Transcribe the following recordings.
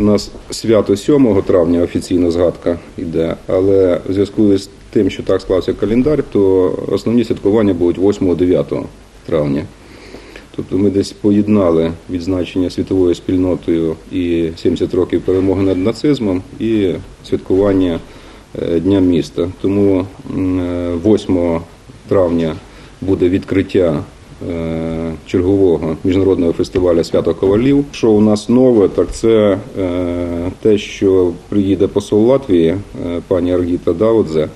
У нас свято 7 травня офіційна згадка йде, але в зв'язку з тим, що так склався календар, то основні святкування будуть 8-9 травня. Тобто ми десь поєднали відзначення світовою спільнотою і 70 років перемоги над нацизмом і святкування е, Дня міста. Тому е, 8 травня буде відкриття е, чергового міжнародного фестивалю Свято Ковалів. Що у нас нове, так це е, те, що приїде посол Латвії, е, пані Аргіта Даудзе.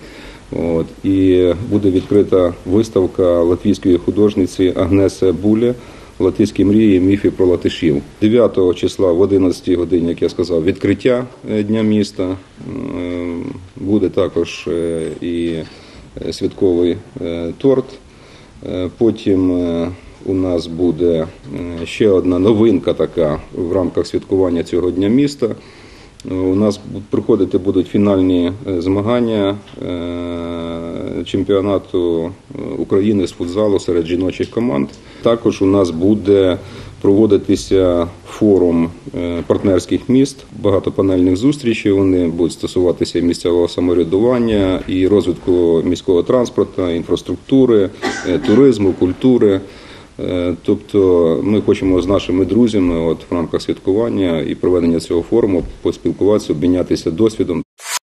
От, і буде відкрита виставка латвійської художниці Агнеси Булі Латиські мрії, міфи про латишів. 9 числа в 11 годині, як я сказав, відкриття е, Дня міста. Е, Буде також е, і е, святковий е, торт. Е, Потім е, у нас буде е, ще одна новинка така в рамках святкування цього дня міста. У нас проходити будуть фінальні змагання чемпіонату України з футзалу серед жіночих команд. Також у нас буде проводитися форум е, партнерських міст, багато панельних зустрічей. Вони будуть стосуватися місцевого самоврядування і розвитку міського транспорту, інфраструктури, е, туризму, культури. Е, Тобто ми хочемо з нашими друзями от, в рамках святкування і проведення цього форуму поспілкуватися, обмінятися досвідом.